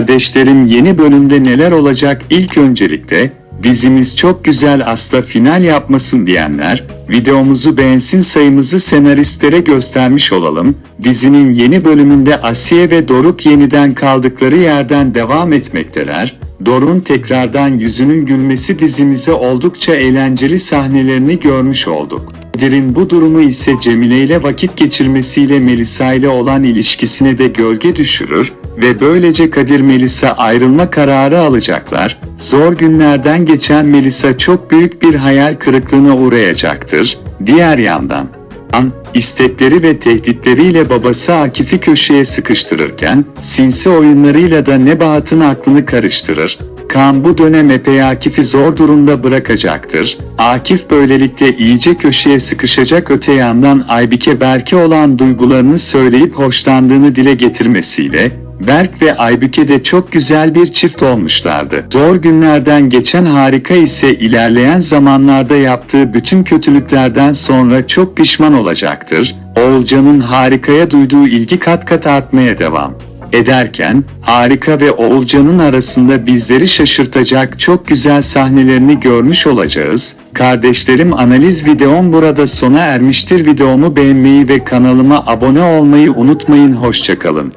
Kardeşlerim yeni bölümde neler olacak ilk öncelikle dizimiz çok güzel asla final yapmasın diyenler videomuzu beğensin sayımızı senaristlere göstermiş olalım. Dizinin yeni bölümünde Asiye ve Doruk yeniden kaldıkları yerden devam etmekteler. Doruk'un tekrardan yüzünün gülmesi dizimize oldukça eğlenceli sahnelerini görmüş olduk. Kadir'in bu durumu ise Cemile ile vakit geçirmesiyle Melisa ile olan ilişkisine de gölge düşürür ve böylece Kadir Melisa ayrılma kararı alacaklar. Zor günlerden geçen Melisa çok büyük bir hayal kırıklığına uğrayacaktır. Diğer yandan An, istekleri ve tehditleriyle babası Akif'i köşeye sıkıştırırken, sinsi oyunlarıyla da Nebahat'ın aklını karıştırır. Kaan bu dönem epey Akif'i zor durumda bırakacaktır. Akif böylelikle iyice köşeye sıkışacak öte yandan Aybike Berk'e olan duygularını söyleyip hoşlandığını dile getirmesiyle, Berk ve Aybüke de çok güzel bir çift olmuşlardı. Zor günlerden geçen harika ise ilerleyen zamanlarda yaptığı bütün kötülüklerden sonra çok pişman olacaktır. Oğulcan'ın harikaya duyduğu ilgi kat kat artmaya devam ederken harika ve Oğulcan'ın arasında bizleri şaşırtacak çok güzel sahnelerini görmüş olacağız. Kardeşlerim analiz videom burada sona ermiştir. Videomu beğenmeyi ve kanalıma abone olmayı unutmayın. Hoşçakalın.